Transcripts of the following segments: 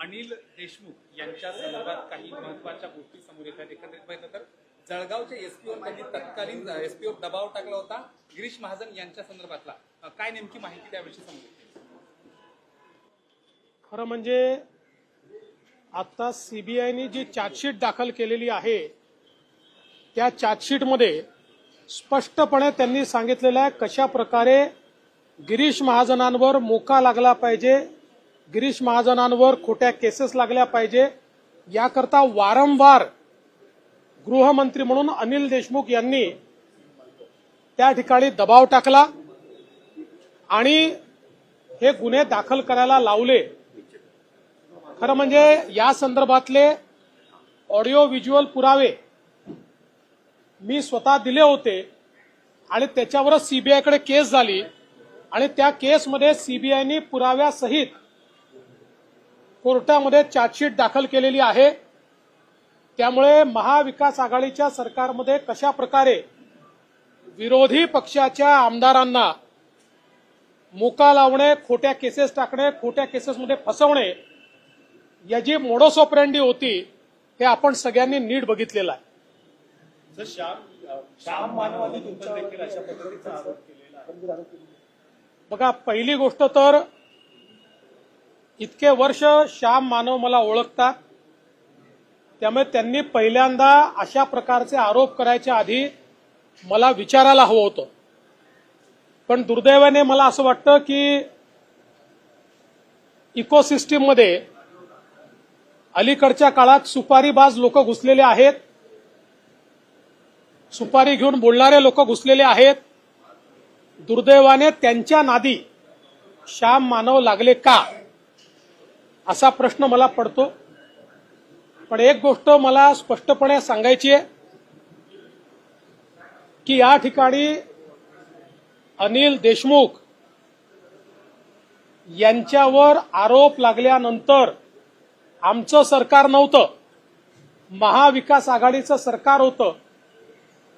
अनिल देशमुख यांच्या संदर्भात काही महत्त्वाच्या गोष्टी समोर येत आहेत एकत्रित पाहिलं तर जळगावच्या एसपीवर त्यांनी तत्कालीन एसपीओ दबाव टाकला होता. गिरीश महाजन यांच्या संदर्भातला काय नेमकी माहिती त्याविषयी समोर खरं म्हणजे आता सीबीआयने जी चार्जशीट दाखल केलेली आहे त्या चार्जशीटमध्ये स्पष्टपणे त्यांनी सांगितलेलं आहे कशा प्रकारे गिरीश महाजनांवर मोका लागला पाहिजे गिरीश महाजनांवर खोट्या केसेस लागल्या पाहिजे. याकरता वारंवार गृहमंत्री म्हणून अनिल देशमुख यांनी त्या ठिकाणी दबाव टाकला आणि हे गुन्हे दाखल करायला लावले. खरं म्हणजे या संदर्भातले ऑडिओ व्हिज्युअल पुरावे मी स्वतः दिले होते आणि त्याच्यावरच सीबीआयकडे केस झाली आणि त्या केसमध्ये सीबीआयनी पुराव्यासहित कोर्टामध्ये चार्जशीट दाखल केलेली आहे. त्यामुळे महाविकास आघाडीच्या सरकारमध्ये कशा प्रकारे विरोधी पक्षाच्या आमदारांना मोका लावणे खोट्या केसेस टाकणे खोट्या केसेसमध्ये फसवणे या जी मोडोस ऑपरेंडी होती हे आपण सगळ्यांनी नीट बघितलेलं आहे. बघा पहिली गोष्ट तर इतके वर्ष श्याम मानव मला ओळखतात. त्यामुळे त्यांनी पहिल्यांदा अशा प्रकारचे आरोप करायच्या आधी मला विचारायला हवं होतं. पण दुर्दैवाने मला असं वाटतं की इकोसिस्टीममध्ये अलीकडच्या काळात सुपारीबाज लोक घुसलेले आहेत. सुपारी घेऊन बोलणारे लोक घुसलेले आहेत. दुर्दैवाने त्यांच्या नादी श्याम मानव लागले का? असा प्रश्न मला पडतो. पण एक गोष्ट मला स्पष्टपणे सांगायची आहे की या ठिकाणी अनिल देशमुख यांच्यावर आरोप लागल्यानंतर आमचं सरकार नव्हतं. महाविकास आघाडीचं सरकार होतं.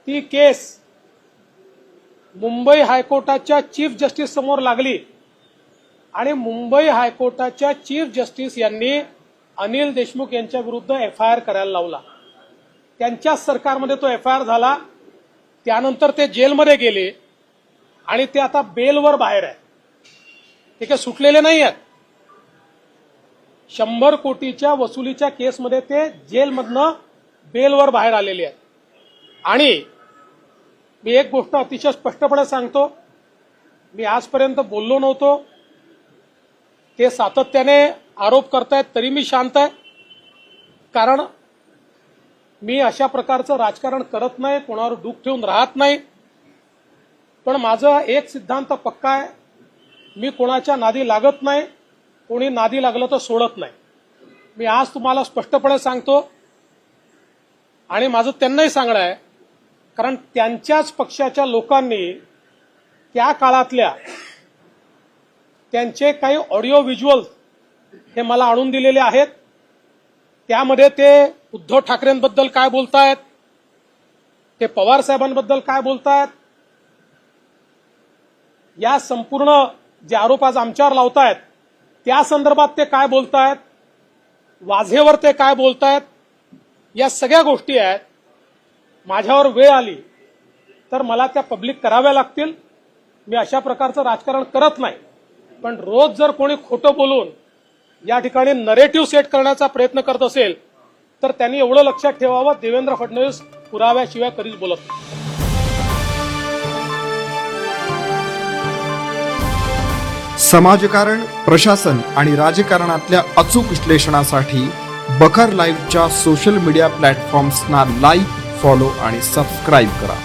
ती केस मुंबई हायकोर्टाच्या चीफ जस्टिस समोर लागली. आणि मुंबई हायकोर्टाच्या चीफ जस्टिस यांनी अनिल देशमुख यांच्या विरुद्ध एफ आय आर करायला लावला. त्यांच्याच सरकारमध्ये तो एफ आय आर झाला. त्यानंतर ते जेलमध्ये गेले आणि ते आता बेलवर बाहेर आहे ते काही सुटलेले नाही आहेत. शंभर कोटीच्या वसुलीच्या केसमध्ये ते जेलमधनं बेलवर बाहेर आलेले आहेत. आणि मी एक गोष्ट अतिशय स्पष्टपणे सांगतो. मी आजपर्यंत बोललो नव्हतो. ते सातत्याने आरोप करतायत तरी मी शांत आहे. कारण मी अशा प्रकारचं राजकारण करत नाही कोणावर दुःख ठेवून राहत नाही. पण माझा एक सिद्धांत पक्का आहे. मी कोणाच्या नादी लागत नाही कोणी नादी लागलं तर सोडत नाही. मी आज तुम्हाला स्पष्टपणे सांगतो आणि माझं त्यांनाही सांगणं आहे कारण त्यांच्याच पक्षाच्या लोकांनी त्या काळातल्या त्यांचे काही ऑडिओ व्हिज्युअल हे मला आणून दिलेले आहेत. त्यामध्ये ते उद्धव ठाकरेंबद्दल काय बोलतायत? ते पवार साहेबांबद्दल काय बोलतायत? या संपूर्ण जे आरोप आज आमच्यावर लावतायत त्या संदर्भात ते काय बोलतायत? वाझेवर ते काय बोलतायत? या सगळ्या गोष्टी आहेत. माझ्यावर वेळ आली तर मला त्या पब्लिक कराव्या लागतील. मी अशा प्रकारचं राजकारण करत नाही. पण रोज जर कोणी खोटं बोलून या ठिकाणी नरेटिव्ह सेट करण्याचा प्रयत्न करत असेल तर त्यांनी एवढं लक्षात ठेवावं देवेंद्र फडणवीस पुराव्याशिवाय कधीच बोलत नाही. समाजकारण प्रशासन आणि राजकारणातल्या अचूक विश्लेषणासाठी बखर लाईव्हच्या सोशल मीडिया प्लॅटफॉर्म्सना लाईक फॉलो आणि सबस्क्राईब करा.